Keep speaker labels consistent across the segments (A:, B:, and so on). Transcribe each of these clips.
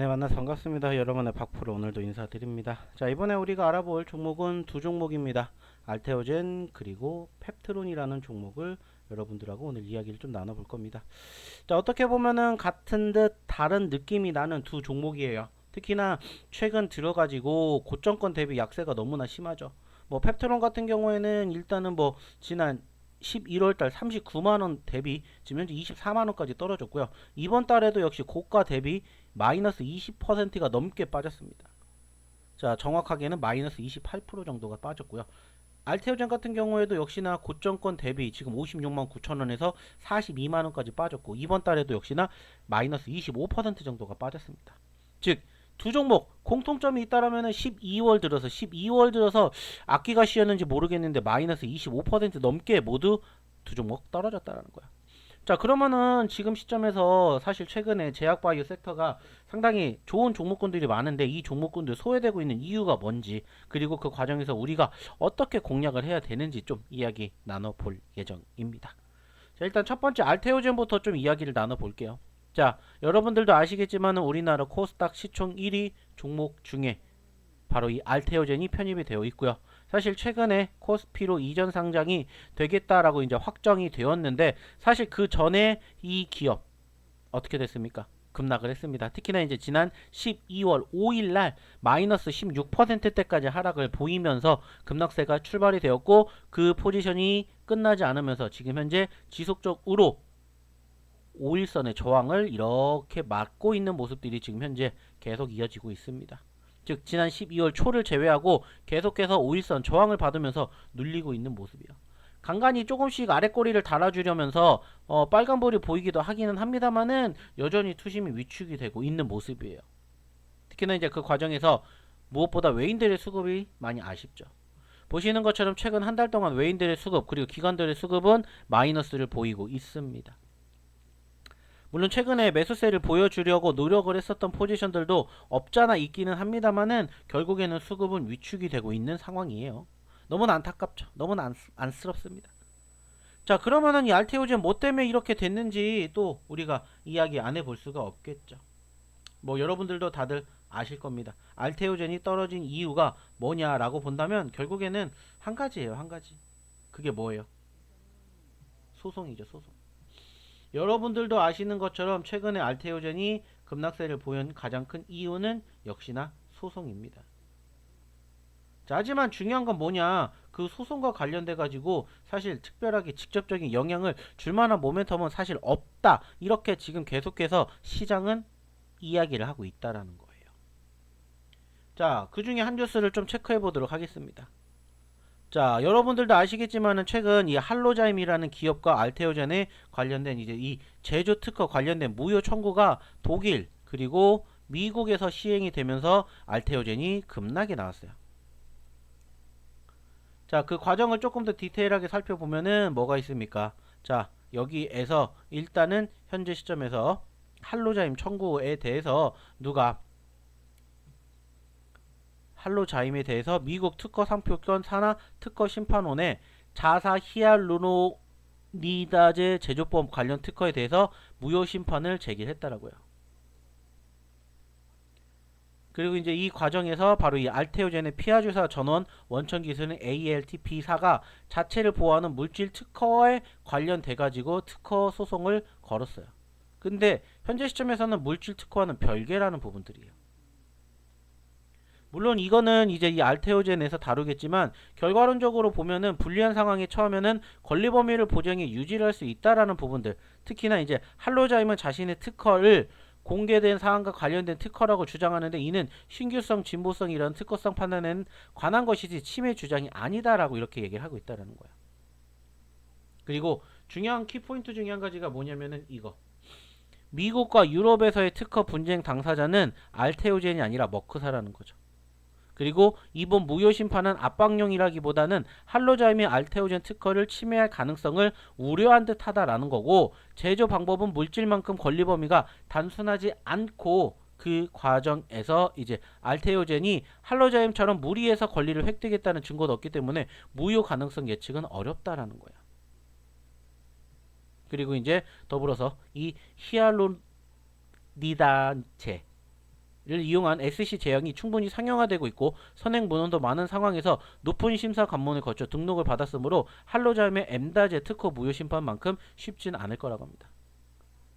A: 네, 만나서 반갑습니다. 여러분의 박프로 오늘도 인사드립니다. 자, 이번에 우리가 알아볼 종목은 두 종목입니다. 알테오젠 그리고 펩트론이라는 종목을 여러분들하고 오늘 이야기를 좀 나눠볼 겁니다. 자, 어떻게 보면은 같은 듯 다른 느낌이 나는 두 종목이에요. 특히나 최근 들어가지고 고점권 대비 약세가 너무나 심하죠. 뭐 펩트론 같은 경우에는 일단은 뭐 지난 11월 달 39만 원 대비 지금 현재 24만 원까지 떨어졌고요. 이번 달에도 역시 고가 대비 마이너스 20%가 넘게 빠졌습니다. 자, 정확하게는 마이너스 28% 정도가 빠졌고요. 알테오젠 같은 경우에도 역시나 고점권 대비 지금 56만 9천 원에서 42만 원까지 빠졌고 이번 달에도 역시나 마이너스 25% 정도가 빠졌습니다. 즉 두 종목 공통점이 있다라면은 12월 들어서 12월 들어서 악기가 씌었는지 모르겠는데 마이너스 25% 넘게 모두 두 종목 떨어졌다라는 거야. 자 그러면은 지금 시점에서 사실 최근에 제약바이오 섹터가 상당히 좋은 종목군들이 많은데 이 종목군들 소외되고 있는 이유가 뭔지 그리고 그 과정에서 우리가 어떻게 공략을 해야 되는지 좀 이야기 나눠볼 예정입니다. 자 일단 첫 번째 알테오젠부터 좀 이야기를 나눠볼게요. 자 여러분들도 아시겠지만 우리나라 코스닥 시총 1위 종목 중에 바로 이 알테오젠이 편입이 되어 있고요. 사실 최근에 코스피로 이전 상장이 되겠다라고 이제 확정이 되었는데 사실 그 전에 이 기업 어떻게 됐습니까? 급락을 했습니다. 특히나 이제 지난 12월 5일 날 마이너스 16%대까지 하락을 보이면서 급락세가 출발이 되었고 그 포지션이 끝나지 않으면서 지금 현재 지속적으로 5일선의 저항을 이렇게 막고 있는 모습들이 지금 현재 계속 이어지고 있습니다. 즉 지난 12월 초를 제외하고 계속해서 5일선 저항을 받으면서 눌리고 있는 모습이요. 간간히 조금씩 아랫꼬리를 달아주려면서 어, 빨간불이 보이기도 하기는 합니다만은 여전히 투심이 위축이 되고 있는 모습이에요. 특히나 이제 그 과정에서 무엇보다 외인들의 수급이 많이 아쉽죠. 보시는 것처럼 최근 한 달 동안 외인들의 수급 그리고 기관들의 수급은 마이너스를 보이고 있습니다. 물론 최근에 매수세를 보여주려고 노력을 했었던 포지션들도 없잖아 있기는 합니다만은 결국에는 수급은 위축이 되고 있는 상황이에요. 너무나 안타깝죠. 너무나 안, 안쓰럽습니다. 자 그러면은 이 알테오젠 뭐 때문에 이렇게 됐는지 또 우리가 이야기 안 해볼 수가 없겠죠. 뭐 여러분들도 다들 아실 겁니다. 알테오젠이 떨어진 이유가 뭐냐라고 본다면 결국에는 한 가지예요. 한 가지. 그게 뭐예요? 소송이죠. 소송. 여러분들도 아시는 것처럼 최근에 알테오젠이 급락세를 보인 가장 큰 이유는 역시나 소송입니다. 자, 하지만 중요한 건 뭐냐? 그 소송과 관련돼 가지고 사실 특별하게 직접적인 영향을 줄 만한 모멘텀은 사실 없다. 이렇게 지금 계속해서 시장은 이야기를 하고 있다라는 거예요. 자, 그 중에 한 뉴스를 좀 체크해 보도록 하겠습니다. 자, 여러분들도 아시겠지만은 최근 이 할로자임이라는 기업과 알테오젠에 관련된 이제 이 제조 특허 관련된 무효 청구가 독일 그리고 미국에서 시행이 되면서 알테오젠이 급락이 나왔어요. 자, 그 과정을 조금 더 디테일하게 살펴보면은 뭐가 있습니까? 자, 여기에서 일단은 현재 시점에서 할로자임 청구에 대해서 누가 할로자임에 대해서 미국 특허 상표권 산하 특허 심판원에 자사 히알루로니다제 제조법 관련 특허에 대해서 무효 심판을 제기했다라고요. 그리고 이제 이 과정에서 바로 이 알테오젠의 피아주사 전원 원천 기술인 ALT-B사가 자체를 보호하는 물질 특허에 관련돼 가지고 특허 소송을 걸었어요. 근데 현재 시점에서는 물질 특허와는 별개라는 부분들이에요. 물론 이거는 이제 이 알테오젠에서 다루겠지만 결과론적으로 보면은 불리한 상황에 처하면은 권리 범위를 보장해 유지를 할 수 있다라는 부분들 특히나 이제 할로자임은 자신의 특허를 공개된 사항과 관련된 특허라고 주장하는데 이는 신규성, 진보성이라는 특허성 판단에는 관한 것이지 침해 주장이 아니다라고 이렇게 얘기를 하고 있다라는 거야. 그리고 중요한 키포인트 중에 한 가지가 뭐냐면은 이거. 미국과 유럽에서의 특허 분쟁 당사자는 알테오젠이 아니라 머크사라는 거죠. 그리고 이번 무효 심판은 압박용이라기보다는 할로자임의 알테오젠 특허를 침해할 가능성을 우려한 듯하다라는 거고 제조 방법은 물질만큼 권리 범위가 단순하지 않고 그 과정에서 이제 알테오젠이 할로자임처럼 무리해서 권리를 획득했다는 증거도 없기 때문에 무효 가능성 예측은 어렵다라는 거야. 그리고 이제 더불어서 이 히알루니단체 이용한 SC 제형이 충분히 상용화되고 있고 선행 문헌도 많은 상황에서 높은 심사 관문을 거쳐 등록을 받았으므로 할로자임의 엠다제 특허 무효 심판만큼 쉽지는 않을 거라고 합니다.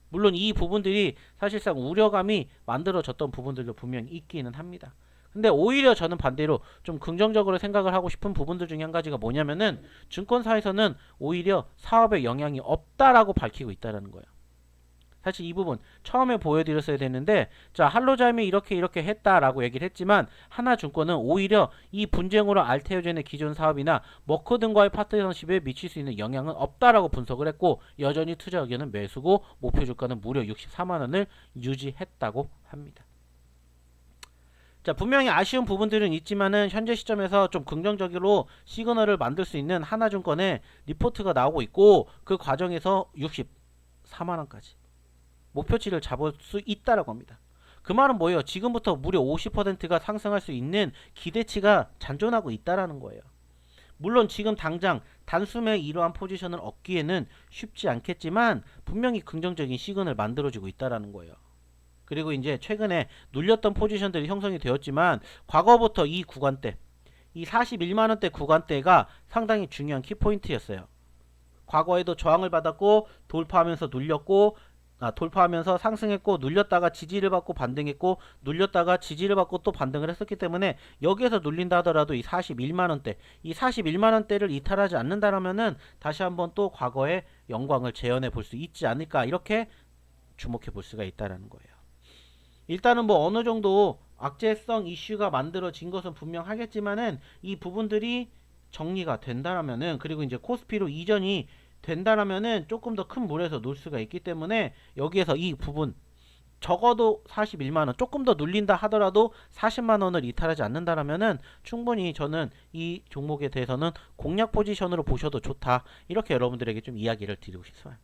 A: 물론 이 부분들이 사실상 우려감이 만들어졌던 부분들도 분명히 있기는 합니다. 근데 오히려 저는 반대로 좀 긍정적으로 생각을 하고 싶은 부분들 중에 한 가지가 뭐냐면은 증권사에서는 오히려 사업에 영향이 없다라고 밝히고 있다라는 거예요. 사실 이 부분 처음에 보여드렸어야 되는데 자 할로자임이 이렇게 이렇게 했다라고 얘기를 했지만 하나증권은 오히려 이 분쟁으로 알테오젠의 기존 사업이나 머커 등과의 파트너십에 미칠 수 있는 영향은 없다라고 분석을 했고 여전히 투자 의견은 매수고 목표 주가는 무려 64만 원을 유지했다고 합니다. 자 분명히 아쉬운 부분들은 있지만은 현재 시점에서 좀 긍정적으로 시그널을 만들 수 있는 하나증권의 리포트가 나오고 있고 그 과정에서 64만 원까지 목표치를 잡을 수 있다라고 합니다. 그 말은 뭐예요? 지금부터 무려 50%가 상승할 수 있는 기대치가 잔존하고 있다라는 거예요. 물론 지금 당장 단숨에 이러한 포지션을 얻기에는 쉽지 않겠지만 분명히 긍정적인 시그널을 만들어지고 있다라는 거예요. 그리고 이제 최근에 눌렸던 포지션들이 형성이 되었지만 과거부터 이 구간대 이 41만 원대 구간대가 상당히 중요한 키포인트였어요. 과거에도 저항을 받았고 돌파하면서 눌렸고 아, 돌파하면서 상승했고 눌렸다가 지지를 받고 반등했고 눌렸다가 지지를 받고 또 반등을 했었기 때문에 여기에서 눌린다 하더라도 이 41만 원대 이 41만 원대를 이탈하지 않는다라면은 다시 한번 또 과거의 영광을 재현해 볼 수 있지 않을까 이렇게 주목해 볼 수가 있다라는 거예요. 일단은 뭐 어느 정도 악재성 이슈가 만들어진 것은 분명하겠지만은 이 부분들이 정리가 된다라면은 그리고 이제 코스피로 이전이 된다라면은 조금 더 큰 물에서 놀 수가 있기 때문에 여기에서 이 부분 적어도 41만원 조금 더 눌린다 하더라도 40만원을 이탈하지 않는다라면은 충분히 저는 이 종목에 대해서는 공략 포지션으로 보셔도 좋다 이렇게 여러분들에게 좀 이야기를 드리고 싶어요.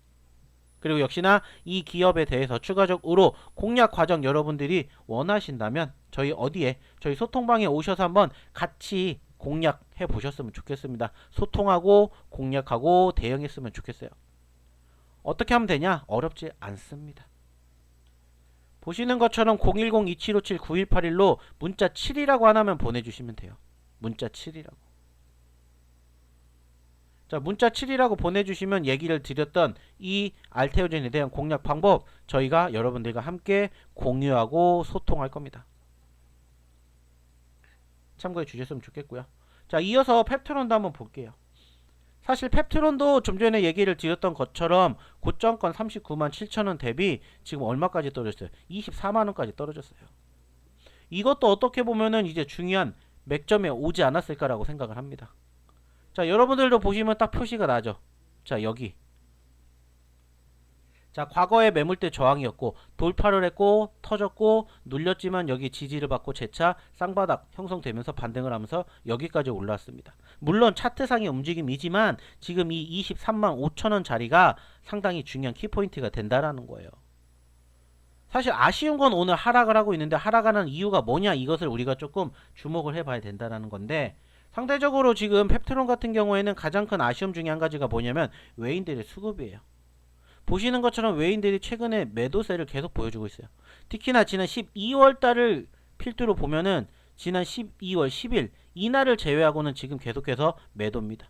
A: 그리고 역시나 이 기업에 대해서 추가적으로 공략 과정 여러분들이 원하신다면 저희 어디에 저희 소통방에 오셔서 한번 같이 공략해 보셨으면 좋겠습니다. 소통하고 공략하고 대응했으면 좋겠어요. 어떻게 하면 되냐? 어렵지 않습니다. 보시는 것처럼 010-2757-9181로 문자 7이라고 하나만 보내주시면 돼요. 문자 7이라고. 자, 문자 7이라고 보내주시면 얘기를 드렸던 이 알테오젠에 대한 공략 방법 저희가 여러분들과 함께 공유하고 소통할 겁니다. 참고해 주셨으면 좋겠고요. 자, 이어서 펩트론도 한번 볼게요. 사실 펩트론도 좀 전에 얘기를 드렸던 것처럼 고점권 39만 7천원 대비 지금 얼마까지 떨어졌어요? 24만원까지 떨어졌어요. 이것도 어떻게 보면은 이제 중요한 맥점에 오지 않았을까라고 생각을 합니다. 자, 여러분들도 보시면 딱 표시가 나죠. 자, 여기. 자, 과거의 매물대 저항이었고 돌파를 했고 터졌고 눌렸지만 여기 지지를 받고 재차 쌍바닥 형성되면서 반등을 하면서 여기까지 올라왔습니다. 물론 차트상의 움직임이지만 지금 이 23만 5천원 자리가 상당히 중요한 키포인트가 된다라는 거예요. 사실 아쉬운 건 오늘 하락을 하고 있는데 하락하는 이유가 뭐냐 이것을 우리가 조금 주목을 해봐야 된다라는 건데 상대적으로 지금 펩트론 같은 경우에는 가장 큰 아쉬움 중에 한 가지가 뭐냐면 외인들의 수급이에요. 보시는 것처럼 외인들이 최근에 매도세를 계속 보여주고 있어요. 특히나 지난 12월 달을 필두로 보면은 지난 12월 10일 이날을 제외하고는 지금 계속해서 매도입니다.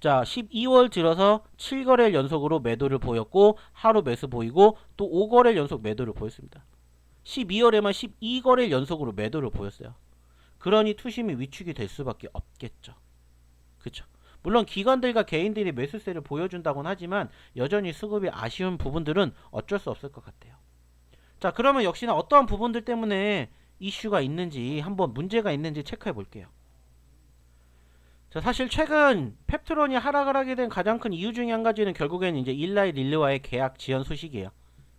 A: 자, 12월 들어서 7거래일 연속으로 매도를 보였고 하루 매수 보이고 또 5거래일 연속 매도를 보였습니다. 12월에만 12거래일 연속으로 매도를 보였어요. 그러니 투심이 위축이 될 수밖에 없겠죠. 그쵸? 물론 기관들과 개인들이 매수세를 보여준다곤 하지만 여전히 수급이 아쉬운 부분들은 어쩔 수 없을 것 같아요. 자 그러면 역시나 어떠한 부분들 때문에 이슈가 있는지 한번 문제가 있는지 체크해 볼게요. 자 사실 최근 펩트론이 하락을 하게 된 가장 큰 이유 중에 한 가지는 결국에는 이제 일라이 릴리와의 계약 지연 소식이에요.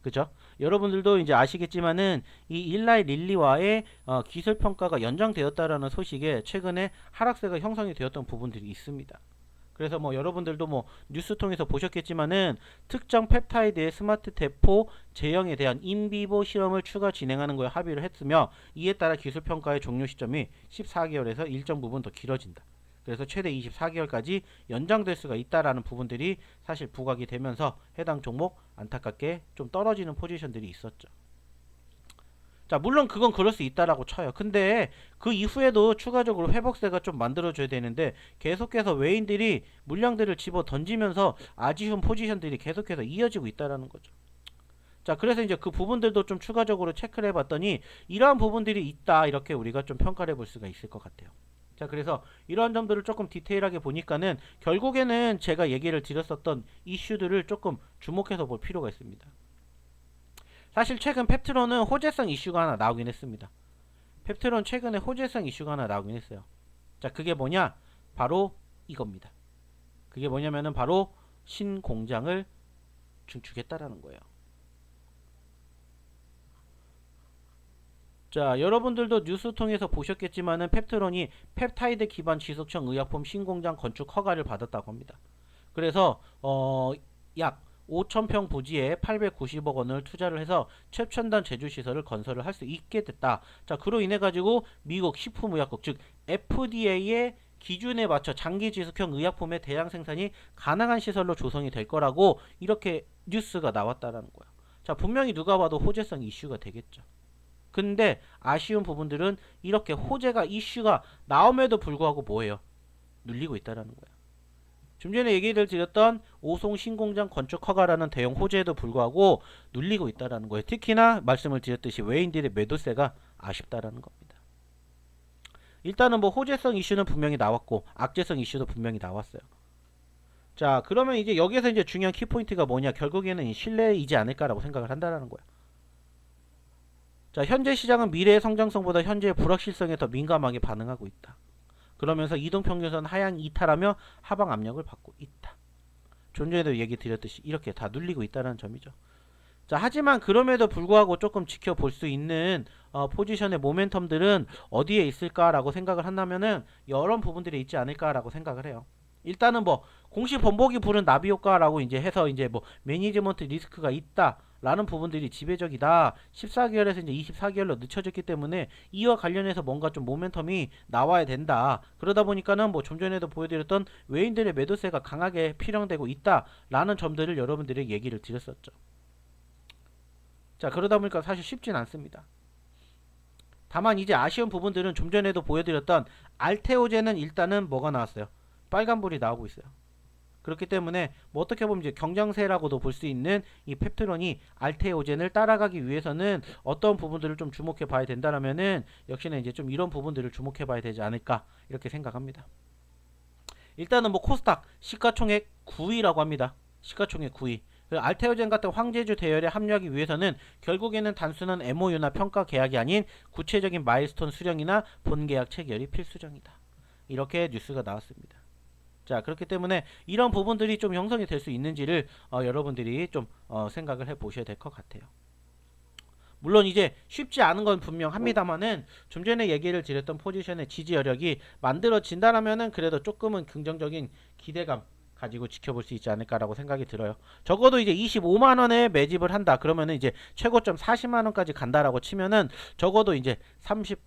A: 그죠? 여러분들도 이제 아시겠지만은 이 일라이 릴리와의 어, 기술 평가가 연장되었다라는 소식에 최근에 하락세가 형성이 되었던 부분들이 있습니다. 그래서 뭐 여러분들도 뭐 뉴스 통해서 보셨겠지만은 특정 펩타이드의 스마트 대포 제형에 대한 인비보 실험을 추가 진행하는 거에 합의를 했으며 이에 따라 기술 평가의 종료 시점이 14개월에서 일정 부분 더 길어진다. 그래서 최대 24개월까지 연장될 수가 있다라는 부분들이 사실 부각이 되면서 해당 종목 안타깝게 좀 떨어지는 포지션들이 있었죠. 자, 물론 그건 그럴 수 있다라고 쳐요. 근데 그 이후에도 추가적으로 회복세가 좀 만들어줘야 되는데 계속해서 외인들이 물량들을 집어 던지면서 아쉬운 포지션들이 계속해서 이어지고 있다라는 거죠. 자, 그래서 이제 그 부분들도 좀 추가적으로 체크를 해봤더니 이러한 부분들이 있다 이렇게 우리가 좀 평가를 해볼 수가 있을 것 같아요. 자, 그래서 이러한 점들을 조금 디테일하게 보니까는 결국에는 제가 얘기를 드렸었던 이슈들을 조금 주목해서 볼 필요가 있습니다. 사실 최근 펩트론은 호재성 이슈가 하나 나오긴 했습니다. 펩트론 최근에 호재성 이슈가 하나 나오긴 했어요. 자, 그게 뭐냐? 바로 이겁니다. 그게 뭐냐면은 바로 신공장을 중축했다라는 거예요. 자, 여러분들도 뉴스 통해서 보셨겠지만은 펩트론이 펩타이드 기반 지속형 의약품 신공장 건축 허가를 받았다고 합니다. 그래서 어, 약 5천평 부지에 890억 원을 투자를 해서 최첨단 제조 시설을 건설을 할 수 있게 됐다. 자, 그로 인해 가지고 미국 식품의약국 즉 FDA의 기준에 맞춰 장기 지속형 의약품의 대량 생산이 가능한 시설로 조성이 될 거라고 이렇게 뉴스가 나왔다라는 거야. 자, 분명히 누가 봐도 호재성 이슈가 되겠죠. 근데 아쉬운 부분들은 이렇게 호재가 이슈가 나옴에도 불구하고 뭐예요? 눌리고 있다라는 거야. 좀 전에 얘기를 드렸던 오송 신공장 건축 허가라는 대형 호재에도 불구하고 눌리고 있다라는 거예요. 특히나 말씀을 드렸듯이 외인들의 매도세가 아쉽다라는 겁니다. 일단은 뭐 호재성 이슈는 분명히 나왔고 악재성 이슈도 분명히 나왔어요. 자, 그러면 이제 여기에서 이제 중요한 키포인트가 뭐냐? 결국에는 이 신뢰이지 않을까라고 생각을 한다라는 거야. 자, 현재 시장은 미래의 성장성보다 현재의 불확실성에 더 민감하게 반응하고 있다. 그러면서 이동평균선 하향 이탈하며 하방 압력을 받고 있다. 좀 전에도 얘기 드렸듯이 이렇게 다 눌리고 있다는 점이죠. 자, 하지만 그럼에도 불구하고 조금 지켜볼 수 있는 어, 포지션의 모멘텀들은 어디에 있을까라고 생각을 한다면은 이런 부분들이 있지 않을까라고 생각을 해요. 일단은 뭐 공시 번복이 부른 나비 효과라고 이제 해서 이제 뭐 매니지먼트 리스크가 있다 라는 부분들이 지배적이다. 14개월에서 이제 24개월로 늦춰졌기 때문에 이와 관련해서 뭔가 좀 모멘텀이 나와야 된다. 그러다 보니까는 뭐 좀 전에도 보여드렸던 외인들의 매도세가 강하게 필요되고 있다라는 점들을 여러분들에게 얘기를 드렸었죠. 자 그러다 보니까 사실 쉽진 않습니다. 다만 이제 아쉬운 부분들은 좀 전에도 보여드렸던 알테오제는 일단은 뭐가 나왔어요? 빨간불이 나오고 있어요. 그렇기 때문에 뭐 어떻게 보면 이제 경쟁세라고도 볼 수 있는 이 펩트론이 알테오젠을 따라가기 위해서는 어떤 부분들을 좀 주목해 봐야 된다라면은 역시나 이제 좀 이런 부분들을 주목해 봐야 되지 않을까 이렇게 생각합니다. 일단은 뭐 코스닥 시가총액 9위라고 합니다. 시가총액 9위. 그 알테오젠 같은 황제주 대열에 합류하기 위해서는 결국에는 단순한 MOU나 평가 계약이 아닌 구체적인 마일스톤 수령이나 본계약 체결이 필수적이다. 이렇게 뉴스가 나왔습니다. 자 그렇기 때문에 이런 부분들이 좀 형성이 될 수 있는지를 어, 여러분들이 좀 어, 생각을 해 보셔야 될 것 같아요. 물론 이제 쉽지 않은 건 분명합니다만은 좀 전에 얘기를 드렸던 포지션의 지지 여력이 만들어진다라면은 그래도 조금은 긍정적인 기대감 가지고 지켜볼 수 있지 않을까라고 생각이 들어요. 적어도 이제 25만 원에 매집을 한다. 그러면은 이제 최고점 40만 원까지 간다라고 치면은 적어도 이제 30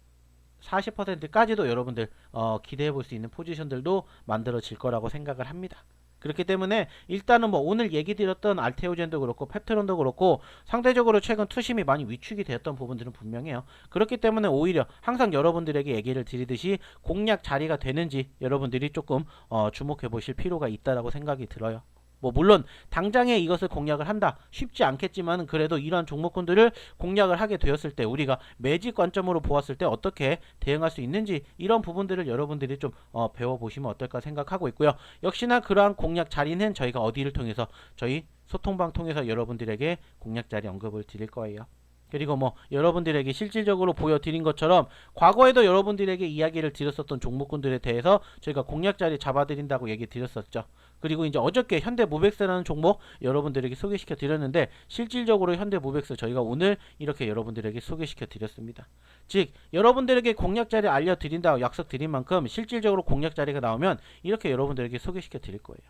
A: 40%까지도 여러분들 어, 기대해 볼 수 있는 포지션들도 만들어질 거라고 생각을 합니다. 그렇기 때문에 일단은 뭐 오늘 얘기 드렸던 알테오젠도 그렇고 펩트론도 그렇고 상대적으로 최근 투심이 많이 위축이 되었던 부분들은 분명해요. 그렇기 때문에 오히려 항상 여러분들에게 얘기를 드리듯이 공략 자리가 되는지 여러분들이 조금 어, 주목해 보실 필요가 있다라고 생각이 들어요. 뭐 물론 당장에 이것을 공략을 한다. 쉽지 않겠지만 그래도 이러한 종목군들을 공략을 하게 되었을 때 우리가 매직 관점으로 보았을 때 어떻게 대응할 수 있는지 이런 부분들을 여러분들이 좀 어, 배워보시면 어떨까 생각하고 있고요. 역시나 그러한 공략 자리는 저희가 어디를 통해서 저희 소통방 통해서 여러분들에게 공략 자리 언급을 드릴 거예요. 그리고 뭐 여러분들에게 실질적으로 보여드린 것처럼 과거에도 여러분들에게 이야기를 드렸었던 종목군들에 대해서 저희가 공략 자리 잡아드린다고 얘기 드렸었죠. 그리고 이제 어저께 현대모백스라는 종목 여러분들에게 소개시켜 드렸는데 실질적으로 현대모백스 저희가 오늘 이렇게 여러분들에게 소개시켜 드렸습니다. 즉 여러분들에게 공략 자리 알려드린다고 약속드린 만큼 실질적으로 공략 자리가 나오면 이렇게 여러분들에게 소개시켜 드릴 거예요.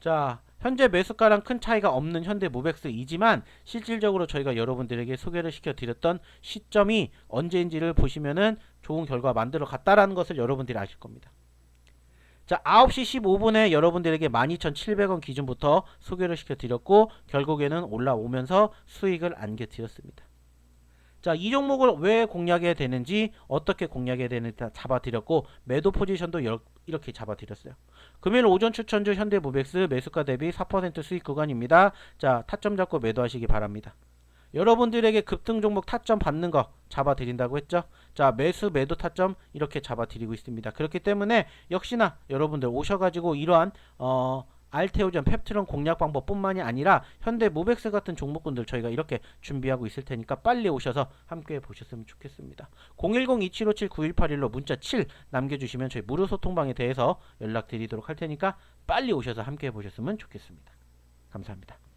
A: 자 현재 매수가랑 큰 차이가 없는 현대 모백스이지만 실질적으로 저희가 여러분들에게 소개를 시켜드렸던 시점이 언제인지를 보시면은 좋은 결과 만들어 갔다라는 것을 여러분들이 아실 겁니다. 자, 9시 15분에 여러분들에게 12,700원 기준부터 소개를 시켜드렸고 결국에는 올라오면서 수익을 안겨드렸습니다. 자, 이 종목을 왜 공략해야 되는지 어떻게 공략해야 되는지 다 잡아드렸고 매도 포지션도 여- 이렇게 잡아드렸어요. 금요일 오전 추천주 현대무백스 매수가 대비 4% 수익 구간입니다. 자, 타점 잡고 매도하시기 바랍니다. 여러분들에게 급등 종목 타점 받는 거 잡아드린다고 했죠. 자, 매수 매도 타점 이렇게 잡아드리고 있습니다. 그렇기 때문에 역시나 여러분들 오셔가지고 이러한 어 알테오전 펩트론 공략 방법뿐만이 아니라 현대 무백스 같은 종목군들 저희가 이렇게 준비하고 있을 테니까 빨리 오셔서 함께 보셨으면 좋겠습니다. 010-2757-9181로 문자 7 남겨주시면 저희 무료 소통방에 대해서 연락드리도록 할 테니까 빨리 오셔서 함께 보셨으면 좋겠습니다. 감사합니다.